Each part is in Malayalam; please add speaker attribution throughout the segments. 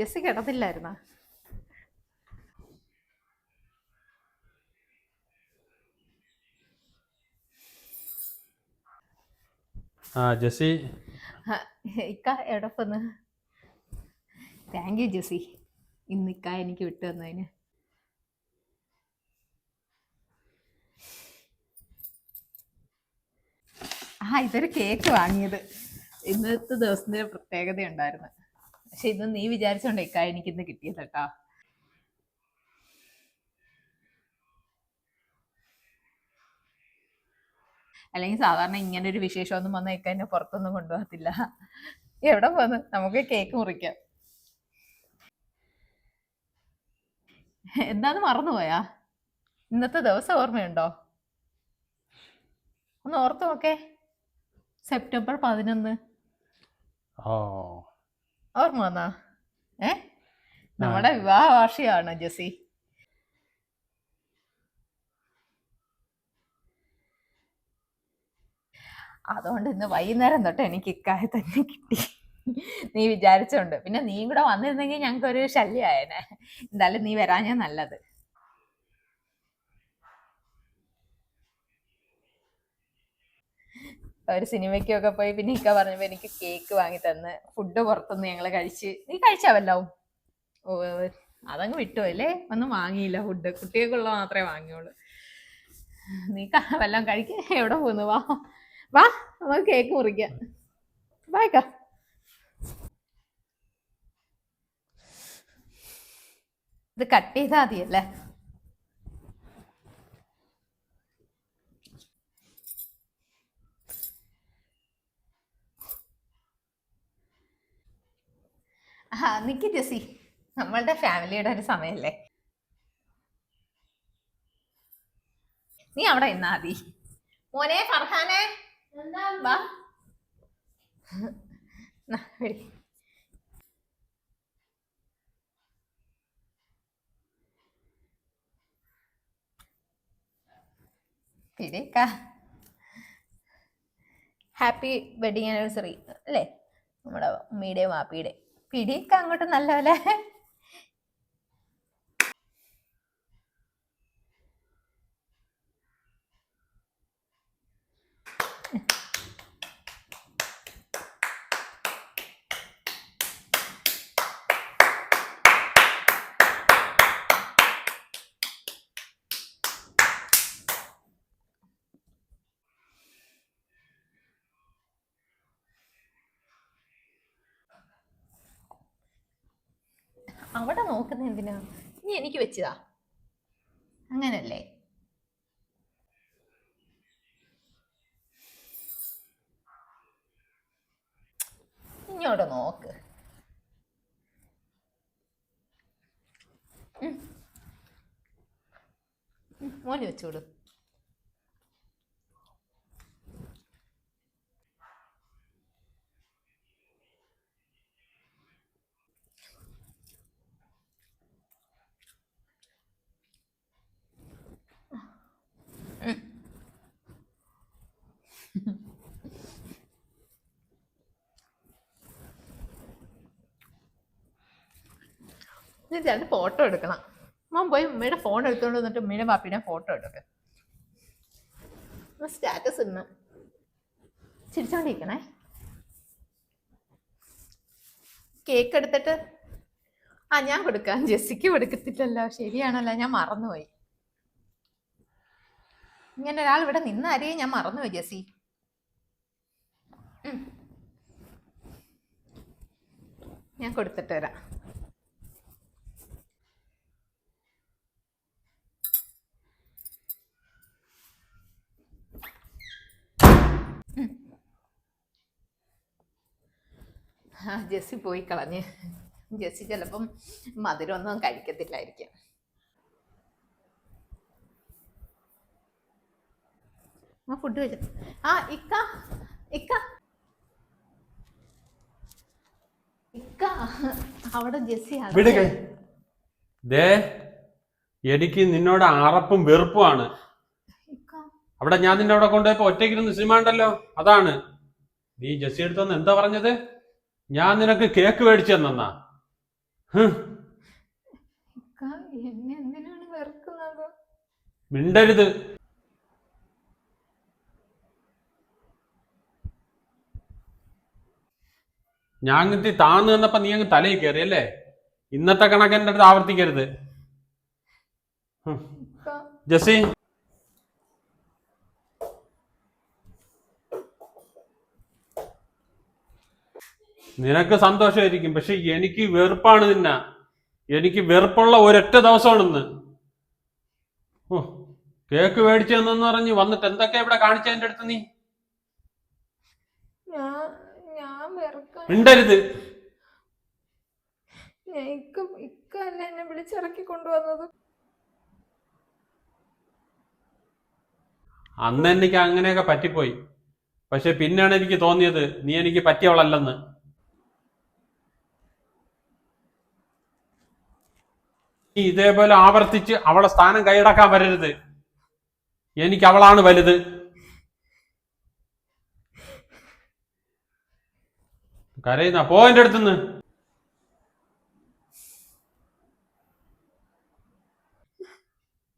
Speaker 1: ജെസ്സി കിടന്നില്ലായിരുന്ന?
Speaker 2: ആ ജെസ്സി.
Speaker 1: ഇക്ക എവിടെ പോന്ന്? Thank you Jessy. ഇന്ന് ഇക്ക എനിക്ക് വിട്ടു തന്നതിന്. ആ ഇതൊരു കേക്ക് വാങ്ങിയത്. ഇന്നത്തെ ദിവസത്തിന്റെ പ്രത്യേകത ഉണ്ടായിരുന്നു പക്ഷെ ഇന്ന് നീ വിചാരിച്ചോണ്ട് ഇക്കാ എനിക്കിന്ന് കിട്ടിയത് കേട്ടോ. അല്ലെങ്കിൽ സാധാരണ ഇങ്ങനെ ഒരു വിശേഷമൊന്നും വന്ന ഇക്ക എന്നെ പുറത്തൊന്നും കൊണ്ടുപോകത്തില്ല. എവിടെ പോന്ന്? നമുക്ക് കേക്ക് മുറിക്കാം. എന്താന്ന് മറന്നുപോയാ? ഇന്നത്തെ ദിവസം ഓർമ്മയുണ്ടോ? ഒന്ന് ഓർത്തു നോക്കേ. സെപ്റ്റംബർ പതിനൊന്ന്.
Speaker 2: ഓ
Speaker 1: ഓർമ്മ വന്നാ? ഏ? നമ്മുടെ വിവാഹ വാർഷികമാണ് ജെസി അതുകൊണ്ട് ഇന്ന് വൈകുന്നേരം തൊട്ട് എനിക്ക് ഇക്കായ തന്നെ കിട്ടി. നീ വിചാരിച്ചോണ്ട്. പിന്നെ നീ കൂടെ വന്നിരുന്നെങ്കിൽ ഞങ്ങൾക്ക് ഒരു ശല്യമായേനെ. എന്തായാലും നീ വരാഞ്ഞാ നല്ലത്. ഒരു സിനിമയ്ക്കൊക്കെ പോയി പിന്നെ ഇക്ക പറഞ്ഞപ്പോ എനിക്ക് കേക്ക് വാങ്ങി തന്ന്. ഫുഡ് പുറത്തുനിന്ന് ഞങ്ങൾ കഴിച്ച്. നീ കഴിച്ചാവല്ലോ? ഓ അതങ്ങ് വിട്ടു അല്ലേ? ഒന്നും വാങ്ങിയില്ല ഫുഡ് കുട്ടികൾക്കുള്ള മാത്രമേ വാങ്ങിയുള്ളൂ. നീ വല്ലതും കഴിക്ക. എവിടെ പോന്നു വാ. വാ നമുക്ക് കേക്ക് മുറിക്കാം. വായിക്ക ഇത് കട്ട് ചെയ്താൽ മതിയല്ലേ ആ നിക്ക് ജെസി നമ്മളുടെ ഫാമിലിയുടെ ഒരു സമയല്ലേ? നീ അവിടെ ഇന്നാ മതി. മോനെ ഫർഹാനെ. ഹാപ്പി വെഡിങ് ആനിവേഴ്സറി അല്ലേ? നമ്മുടെ ഉമ്മയുടെയും വാപ്പിയുടെ. പിടിക്ക അങ്ങോട്ട് നല്ലപോലെ അവിടെ നോക്കുന്ന എന്തിനാ? നീ എനിക്ക് വെച്ചതാ. അങ്ങനല്ലേ? ഇങ്ങോട്ട് നോക്ക്. മോനെ വെച്ചോളൂ നീ രണ്ട് ഫോട്ടോ എടുക്കണം. മോൻ പോയി ഉമ്മയുടെ ഫോൺ എടുത്തുകൊണ്ട് വന്നിട്ട് ഉമ്മയുടെ പാപ്പിയുടെ ഫോട്ടോ എടുക്കാം. സ്റ്റാറ്റസ് ഇടണം ചിരിച്ചോണ്ടിരിക്കണേ. കേക്ക് എടുത്തിട്ട് ആ ഞാൻ കൊടുക്കാം. ജെസ്സിക്ക് കൊടുക്കത്തില്ലല്ലോ. ശരിയാണല്ലോ. ഞാൻ മറന്നുപോയി. ഇങ്ങനെ ഒരാൾ ഇവിടെ നിന്ന് ആരെയും ഞാൻ മറന്നുപോയി ജെസ്സി. ഞാൻ കൊടുത്തിട്ട് വരാം. ജെസ്സി പോയി കളഞ്ഞ്. ജെസ്സി ചിലപ്പം മധുരമൊന്നും കഴിക്കത്തില്ലായിരിക്കും. ആ ഫുഡ് വെച്ചു ആ ഇക്ക ഇക്ക. ഇക്ക അവിടെ ജെസ്സി
Speaker 2: ദേ എനിക്ക് നിന്നോട് അറപ്പും വെറുപ്പുമാണ് അവിടെ ഞാൻ നിന്നെ അവിടെ കൊണ്ടുപോയപ്പോ ഒറ്റയ്ക്കിരുന്ന് സിനിമ ഉണ്ടല്ലോ അതാണ്. നീ ജെസ്സി എടുത്തോന്ന് എന്താ പറഞ്ഞത്? ഞാൻ നിനക്ക് കേക്ക് മേടിച്ചു തന്നാ മിണ്ടരുത്. ഞാൻ അങ്ങ് താന്ന് നിന്നപ്പോ നീ അങ്ങ് തലയിൽ കയറി അല്ലേ? ഇന്നത്തെ കണക്ക് എന്റെ അടുത്ത് ആവർത്തിക്കരുത്. ജസി നിനക്ക് സന്തോഷമായിരിക്കും പക്ഷെ എനിക്ക് വെറുപ്പാണ് നിന്ന. എനിക്ക് വെറുപ്പുള്ള ഒരൊറ്റ ദിവസമാണെന്ന്. ഓ കേക്ക് മേടിച്ചു തന്നെന്ന് പറഞ്ഞ് വന്നിട്ട് എന്തൊക്കെ ഇവിടെ കാണിച്ചതിന്റെ അടുത്ത് നീ?
Speaker 1: ഉണ്ടരുത് എന്നെ വിളിച്ചിറക്കി കൊണ്ടുവന്നത്?
Speaker 2: അന്ന് എനിക്ക് അങ്ങനെയൊക്കെ പറ്റിപ്പോയി. പക്ഷെ പിന്നെയാണ് എനിക്ക് തോന്നിയത് നീ എനിക്ക് പറ്റിയവളല്ലെന്ന്. ഇതേപോലെ ആവർത്തിച്ച് അവളെ സ്ഥാനം കൈയടക്കാൻ വരരുത്. എനിക്ക് അവളാണ് വലുത്. കരയുന്ന പോ എന്റെ അടുത്തുനിന്ന്.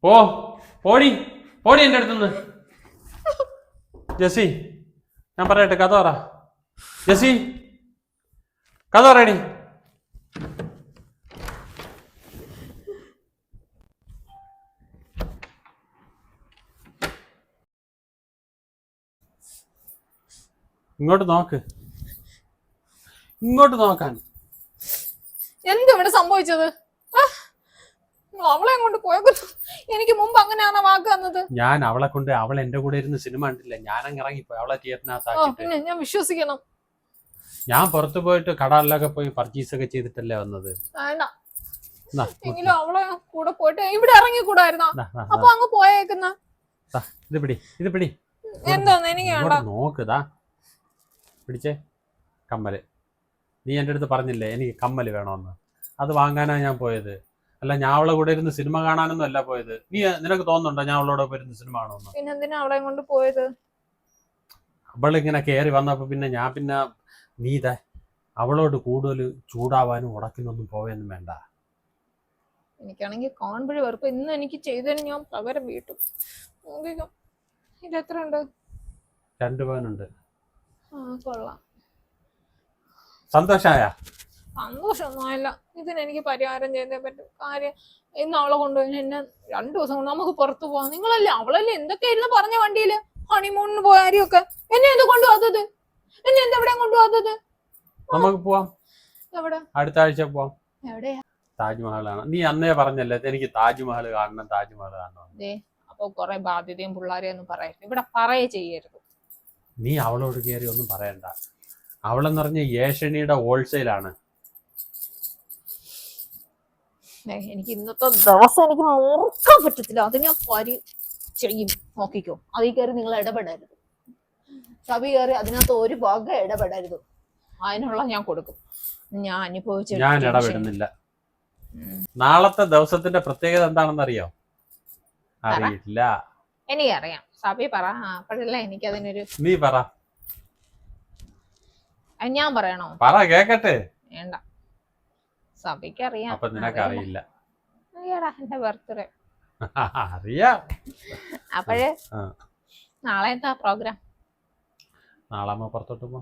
Speaker 2: പോ പോടി പോടി എന്റെ അടുത്തുനിന്ന്. ജസി ഞാൻ പറയട്ടെ കഥ പറ. ജസി കഥ പറയടി. ഇങ്ങോട്ട് നോക്ക്. ഇങ്ങോട്ട് നോക്കാൻ.
Speaker 1: എന്താ ഇവിടെ സംഭവിച്ചത്? അവളെ കൊണ്ട് പോയത് എനിക്ക് മുമ്പ് അങ്ങനെയാണ് വാക്ക് തന്നത്?
Speaker 2: ഞാൻ അവളെ കൊണ്ട് അവൾ എന്റെ കൂടെ ഇരുന്ന് സിനിമ കണ്ടില്ല ഞാൻ അങ്ങ് ഇറങ്ങിപ്പോയി. അവളെ തിയേറ്ററിനകത്താക്കിട്ട്
Speaker 1: ഞാൻ വിശ്വസിക്കണം.
Speaker 2: ഞാൻ പുറത്തു പോയിട്ട് കടകളിലൊക്കെ പോയി പർച്ചേസ് ഒക്കെ ചെയ്തിട്ടല്ലേ വന്നത്?
Speaker 1: എങ്കിലും അവളെ കൂടെ പോയിട്ട് ഇവിടെ
Speaker 2: ഇറങ്ങി കൂടായിരുന്ന
Speaker 1: അപ്പൊ അങ്ങ് പോയേക്കുന്ന.
Speaker 2: ഇത് പിടി ഇത് പിടി.
Speaker 1: എന്താ എനിക്ക്
Speaker 2: നോക്കുതാ പിടിച്ചേ. കമ്മൽ നീ എന്റെ അടുത്ത് പറഞ്ഞില്ലേ എനിക്ക് കമ്മൽ വേണമെന്ന്. അത് വാങ്ങാനാണ് ഞാൻ പോയത്. അല്ല ഞാൻ അവളെ കൂടെ ഇരുന്ന് സിനിമ കാണാനൊന്നും അല്ല പോയത്. നീ നിനക്ക് തോന്നുന്നുണ്ടോ ഞാൻ അവളോട് പോയിരുന്ന് സിനിമ കാണുമെന്ന്?
Speaker 1: അവളെ കൊണ്ട് പോയത്?
Speaker 2: അവളിങ്ങനെ കയറി വന്നപ്പോൾ പിന്നെ ഞാൻ പിന്നെ നീ ഇതാ അവളോട് കൂടുതൽ ചൂടാവാനും ഉടക്കിനൊന്നും പോവുകയൊന്നും വേണ്ട.
Speaker 1: എനിക്കാണെങ്കിൽ കാണുമ്പോഴേ വെറുപ്പ് ഇന്ന് എനിക്ക് ചെയ്തതിന് ഞാൻ പകരം വീട്ടും. ഇത് എത്ര ഉണ്ട്
Speaker 2: രണ്ടു പവനുണ്ട്.
Speaker 1: കൊള്ളാം.
Speaker 2: ഇതിനെനിക്ക്
Speaker 1: സന്തോഷമൊന്നും ആയില്ല ഇതിന് എനിക്ക് പരിഹാരം ചെയ്തേ പറ്റും. കാര്യം ഇന്ന് അവളെ കൊണ്ടുപോയി എന്നെ രണ്ടു ദിവസം കൊണ്ട് നമുക്ക് പുറത്തു പോവാം നിങ്ങളല്ലേ അവളല്ലേ എന്തൊക്കെയായിരുന്നു പറഞ്ഞ വണ്ടിയിൽ? ഹണിമൂണിന് പോയ കാര്യമൊക്കെ എന്നെ എന്ത് കൊണ്ടുപോകാത്തത്? എന്നെ എന്ത് എവിടെ കൊണ്ടുപോകാത്തത്?
Speaker 2: നമുക്ക് പോവാം.
Speaker 1: എവിടെ?
Speaker 2: അടുത്ത ആഴ്ച പോവാം.
Speaker 1: എവിടെയാ?
Speaker 2: താജ്മഹലാണ്. നീ അന്നേ പറഞ്ഞല്ലേ എനിക്ക് താജ്മഹൽ കാണണം താജ്മഹൽ കാണണം
Speaker 1: അപ്പൊ കൊറേ ബാധ്യതയും പിള്ളേരെയൊന്നും പറയരുത്. ഇവിടെ പറയേ ചെയ്യരുത്.
Speaker 2: നീ അവളോട് കയറി ഒന്നും പറയണ്ട. അവളെന്ന് പറഞ്ഞ ഏഷണിയുടെ ഹോൾസെയിലാണ്.
Speaker 1: എനിക്ക് ഇന്നത്തെ ദിവസം എനിക്ക് ഓർക്കാൻ പറ്റത്തില്ല. അത് ഞാൻ പരി ചെയ്യും നോക്കിക്കോ. അതിൽ കയറി നിങ്ങൾ ഇടപെടരുത്. ചവി കയറി അതിനകത്ത് ഒരു ഭാഗം ഇടപെടരുത്. അതിനുള്ള ഞാൻ കൊടുക്കും. ഞാൻ അനുഭവിച്ച
Speaker 2: ഞാൻ ഇടപെടുന്നില്ല. നാളത്തെ ദിവസത്തിന്റെ പ്രത്യേകത എന്താണെന്ന് അറിയോ അറിയില്ല.
Speaker 1: എനിക്കറിയാം. സബി പറ. അപ്പോഴല്ല എനിക്ക് അതിനൊരു
Speaker 2: നീ പറ.
Speaker 1: ഞാൻ പറയണോ?
Speaker 2: പറ കേക്കട്ടെ.
Speaker 1: വേണ്ട. സബിക്ക് അറിയാം
Speaker 2: അപ്പൊ നിനക്ക് അറിയില്ല.
Speaker 1: അറിയാടാ എന്റെ ബർത്ത്ഡേ.
Speaker 2: അറിയാം.
Speaker 1: അപ്പോഴേ നാളെ എന്താ പ്രോഗ്രാം?
Speaker 2: നാളെ പുറത്തോട്ട് പോ.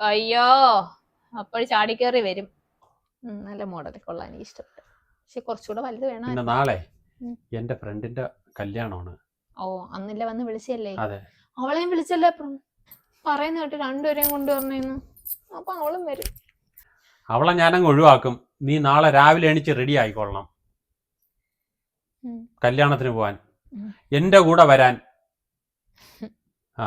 Speaker 1: അയ്യോ അപ്പോൾ ചാടിക്കേറി വരും. നല്ല മോഡൽ കൊള്ളാൻ എനിക്ക് ഇഷ്ടപ്പെട്ടു പക്ഷെ കുറച്ചുകൂടെ വലുത് വേണം
Speaker 2: നാളെ. എന്റെ ഫ്രണ്ടിന്റെ കല്യാണമാണ്.
Speaker 1: ഓ അന്നില്ല വന്ന് വിളിച്ചല്ലേ
Speaker 2: അതെ.
Speaker 1: അവളെയും വിളിച്ചല്ലേ പറയുന്ന കേട്ട് രണ്ടുപേരെയും കൊണ്ടുവരണേന്ന് അപ്പൊ അവളും വരും.
Speaker 2: അവളെ ഞാനങ്ങ് ഒഴിവാക്കും. നീ നാളെ രാവിലെ എണീച്ച് റെഡി ആയിക്കൊള്ളണം. കല്യാണത്തിന് പോവാൻ. എന്റെ കൂടെ വരാൻ. ആ.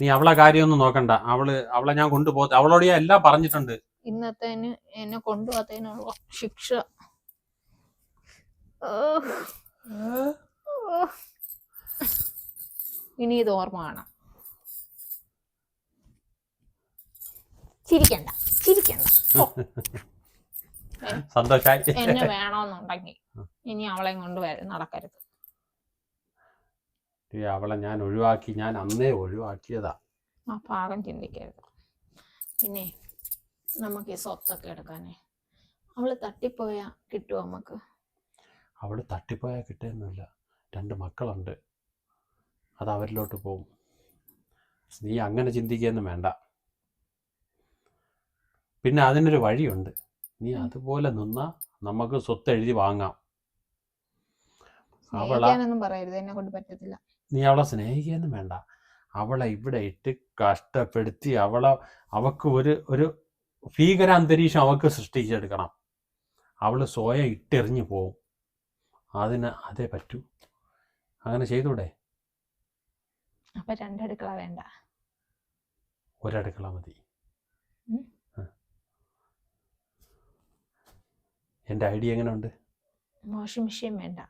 Speaker 2: നീ അവളെ കാര്യമൊന്നും നോക്കണ്ട. അവൾ അവളെ ഞാൻ കൊണ്ടുപോ അവളോട് ഞാൻ എല്ലാം പറഞ്ഞിട്ടുണ്ട്.
Speaker 1: ഇന്നത്തേന് എന്നെ കൊണ്ടുപോകാത്തതിനുള്ള ശിക്ഷ. ഇനി ഇത് ഓർമ്മ കാണാം. ചിരിക്കണ്ട ചിരിക്കണ്ട.
Speaker 2: സന്തോഷായി.
Speaker 1: എന്നെ വേണമെന്നുണ്ടെങ്കിൽ ഇനി അവളെ കൊണ്ട് നടക്കരുത്.
Speaker 2: അവളെ ഞാൻ ഒഴിവാക്കി ഞാൻ അന്നേ ഒഴിവാക്കിയതാ.
Speaker 1: ആ ഭാഗം ചിന്തിക്കരുത്. പിന്നെ നമുക്ക് ഈ സ്വത്തൊക്കെ എടുക്കാനേ. അവൾ തട്ടിപ്പോയാ കിട്ടുമോ നമുക്ക്?
Speaker 2: അവൾ തട്ടിപ്പോയാൽ കിട്ടുന്നില്ല രണ്ട് മക്കളുണ്ട്. അത് അവരിലോട്ട് പോകും നീ അങ്ങനെ ചിന്തിക്കുകയൊന്നും വേണ്ട. പിന്നെ അതിനൊരു വഴിയുണ്ട്. നീ അതുപോലെ നിന്നാ നമുക്ക് സ്വത്ത് എഴുതി വാങ്ങാം. അവളാ നീ അവളെ സ്നേഹിക്കുകയൊന്നും വേണ്ട. അവളെ ഇവിടെ ഇട്ട് കഷ്ടപ്പെടുത്തി അവളെ അവക്ക് ഒരു ഒരു ഭീകര അന്തരീക്ഷം അവക്ക് സൃഷ്ടിച്ചെടുക്കണം. അവൾ സ്വയം ഇട്ടെറിഞ്ഞു പോവും. അതിന് അതേ പറ്റൂ. അങ്ങനെ ചെയ്തൂടെ?
Speaker 1: അപ്പൊ രണ്ടടുക്കള വേണ്ട.
Speaker 2: ഒരടുക്കള മതി. എന്റെ ഐഡിയ എങ്ങനെയുണ്ട്
Speaker 1: വാഷിംഗ് മെഷീൻ വേണ്ട.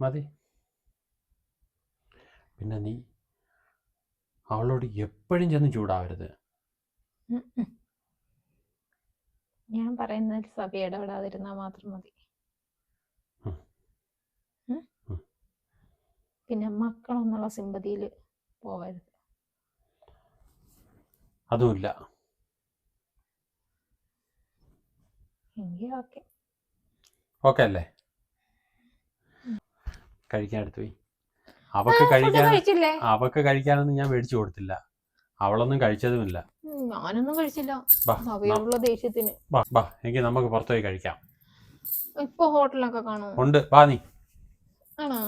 Speaker 2: മതി. പിന്നെ നീ അവളോട് എപ്പോഴും ചെന്ന് ചൂടാവരുത്.
Speaker 1: ഞാൻ പറയുന്നതിൽ സഭ ഇടപെടാതിരുന്നാൽ മാത്രം മതി. പിന്നെ മക്കളെന്നുള്ള സിമ്പതിയിൽ പോവരുത്.
Speaker 2: അതുമില്ല.
Speaker 1: എങ്കിൽ ഓക്കെ.
Speaker 2: ഓക്കെ അല്ലേ? കഴിക്കാൻ എടുത്തു പോയി അവക്ക് കഴിക്കാൻ അവക്ക് കഴിക്കാനൊന്നും ഞാൻ മേടിച്ചു കൊടുത്തില്ല. അവളൊന്നും കഴിച്ചതുമില്ല.
Speaker 1: ഞാനൊന്നും കഴിച്ചില്ല. അവയുള്ള ദേഷ്യത്തിന്.
Speaker 2: ബാ ബാ എങ്കിൽ നമുക്ക് പുറത്തു പോയി കഴിക്കാം.
Speaker 1: ഇപ്പൊ ഹോട്ടലൊക്കെ കാണുമോ?
Speaker 2: ഉണ്ട്. ബാ നീ.
Speaker 1: ആണോ?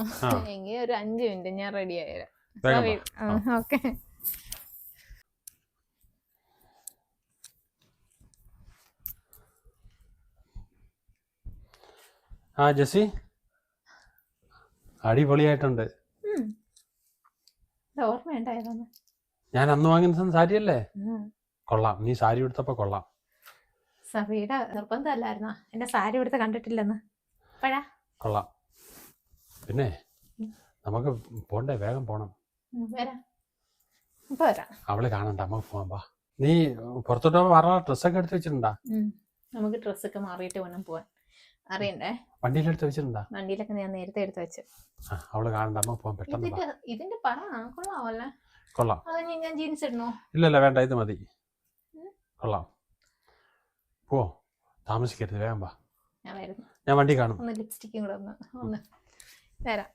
Speaker 1: എങ്കിൽ ഒരു അഞ്ച് മിനിറ്റ് ഞാൻ റെഡി ആയിരാം ഓക്കെ.
Speaker 2: ആ ജസി അടിപൊളിയായിട്ടുണ്ട്.
Speaker 1: ഓർമ്മയുണ്ടായതാണ്
Speaker 2: ഞാൻ അന്ന് വാങ്ങുന്ന സാരിയല്ലേ? കൊള്ളാം. നീ സാരി എടുത്തപ്പോ കൊള്ളാം.
Speaker 1: സഫിയുടെ നിർബന്ധമല്ലായിരുന്നോ? എന്റെ സാരി എടുത്ത് കണ്ടിട്ടില്ലെന്ന്.
Speaker 2: കൊള്ളാം. പിന്നെ നമുക്ക് പോണ്ടേ? വേഗം പോണം.
Speaker 1: വരാം.
Speaker 2: അവൾ കാണണ്ട. നമുക്ക് പോവാം വാ നീ പുറത്തോട്ട് പറഞ്ഞ ഡ്രസ്സൊക്കെ എടുത്ത് വെച്ചിട്ടുണ്ടാ.
Speaker 1: നമുക്ക് ഡ്രസ്സൊക്കെ മാറിയിട്ട് വേണം പോവാൻ. അറിയണ്ടേ?
Speaker 2: വണ്ടിയിലെടുത്ത് വെച്ചിട്ടുണ്ടാ?
Speaker 1: വണ്ടിയിലൊക്കെ ഞാൻ നേരത്തെ എടുത്ത് വെച്ചു.
Speaker 2: അവൾ കാണണ്ട. നമുക്ക് പോവാൻ പെട്ടെന്ന്
Speaker 1: ഇതിന്റെ പറ. കൊള്ളാമല്ലേ
Speaker 2: കൊള്ളാം.
Speaker 1: ഞാൻ ജീൻസ് ഇടണോ?
Speaker 2: ഇല്ലല്ല വേണ്ട ഇത് മതി. കൊള്ളാം. പോ. താമസിക്കരുത് വേഗം വാ.
Speaker 1: ഞാൻ
Speaker 2: വണ്ടി കാണും.
Speaker 1: ഒന്ന് ലിപ്സ്റ്റിക്കും കൂടെ ഒന്ന് ഒന്ന് വരാം.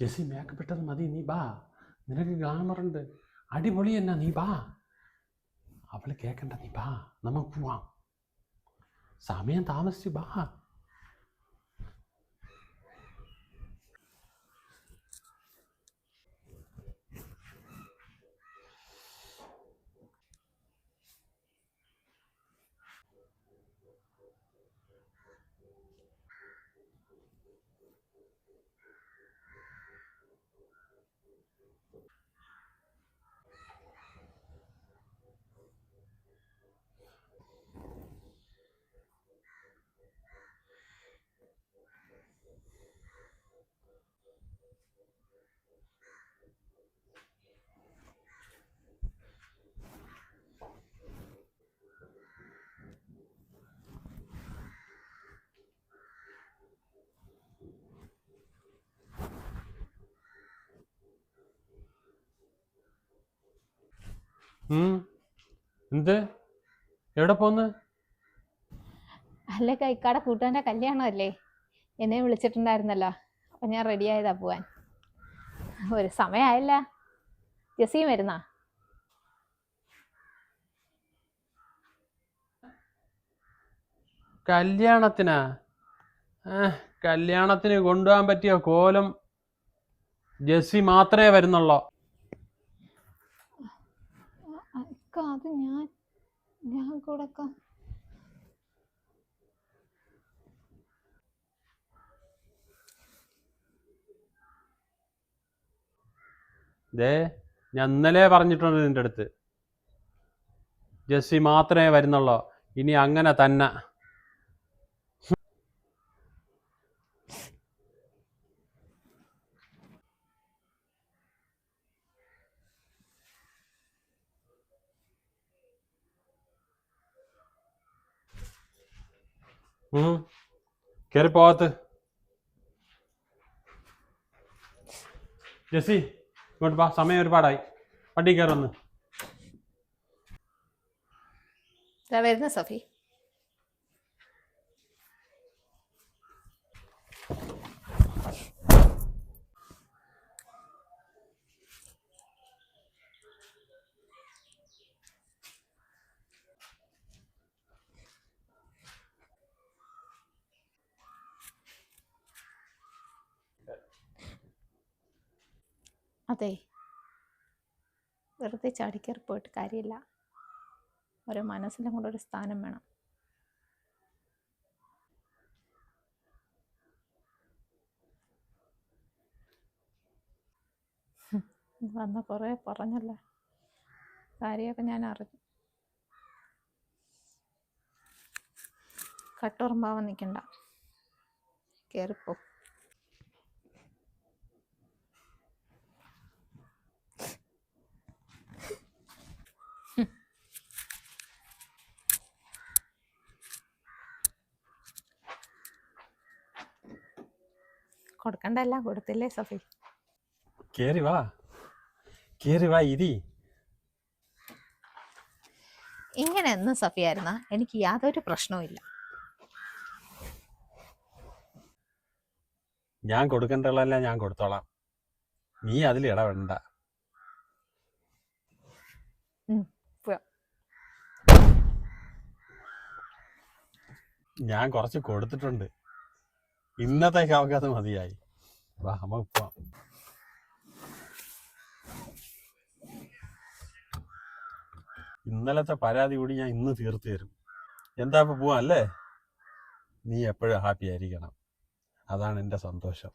Speaker 2: ജെസ്സി മേക്കപ്പെട്ടത് മതി നീ ബാ. നിനക്ക് ഗ്ലാമറുണ്ട് അടിപൊളി എന്നാ നീ ബാ. അവൾ കേൾക്കണ്ട നീ ബാ. നമുക്ക് പോവാം. സമയം താമസിച്ച് ബാ. എന്ത്? എവിടെ പോന്ന്?
Speaker 1: അല്ല കൈക്കാട കൂട്ടുകാരന്റെ കല്യാണമല്ലേ? എന്നെ വിളിച്ചിട്ടുണ്ടായിരുന്നല്ലോ. അപ്പൊ ഞാൻ റെഡി ആയതാ പോവാൻ. ഒരു സമയമായില്ല ജസീം വരുന്നാ?
Speaker 2: കല്യാണത്തിനാ? കല്യാണത്തിന് കൊണ്ടുപോകാൻ പറ്റിയ കോലം ജെസ്സി മാത്രമേ വരുന്നുള്ളൂ?
Speaker 1: അത് ഞാൻ ഞാൻ കൂടെ
Speaker 2: ദേ ഞാൻ ഇന്നലെ പറഞ്ഞിട്ടുണ്ട് നിന്റെ അടുത്ത്. ജസ്സി മാത്രമേ വരുന്നുള്ളൂ? ഇനി അങ്ങനെ തന്നെ. ഉം. കേറി പോകത്ത് ജെസ്സി ഇങ്ങോട്ട് വാ സമയം ഒരുപാടായി. വണ്ടി കയറി വന്ന്.
Speaker 1: ഇതാ വരുന്ന സഫി. അതെ. വെറുതെ ചാടിക്കയറി പോയിട്ട് കാര്യമില്ല. ഓരോ മനസ്സിലും കൂടെ ഒരു സ്ഥാനം വേണം. വന്ന കുറേ പറഞ്ഞല്ലേ? കാര്യമൊക്കെ ഞാൻ അറിഞ്ഞു. കട്ടുറമ്പാവാൻ നിൽക്കണ്ട. കയറിപ്പോ കൊടുക്കണ്ട എല്ലാം കൊടുത്തില്ലേ സഫി?
Speaker 2: കേറി വാ. കേറി വാ ഇരി.
Speaker 1: ഇങ്ങനെ എന്നും സഫിയായിരുന്ന എനിക്ക് യാതൊരു പ്രശ്നവും ഇല്ല.
Speaker 2: ഞാൻ കൊടുക്കേണ്ടതല്ല ഞാൻ കൊടുത്തോളാം. നീ അതിൽ ഇടപെടണ്ട. ഞാൻ കുറച്ച് കൊടുത്തിട്ടുണ്ട്. ഇന്നത്തേക്ക് അവക്കത് മതിയായി. വാ നമുക്ക് പോവാം ഇന്നലത്തെ പരാതി കൂടി ഞാൻ ഇന്ന് തീർത്തു തരും. എന്താ ഇപ്പൊ പോവാം അല്ലേ? നീ എപ്പോഴും ഹാപ്പി ആയിരിക്കണം. അതാണ് എന്റെ സന്തോഷം.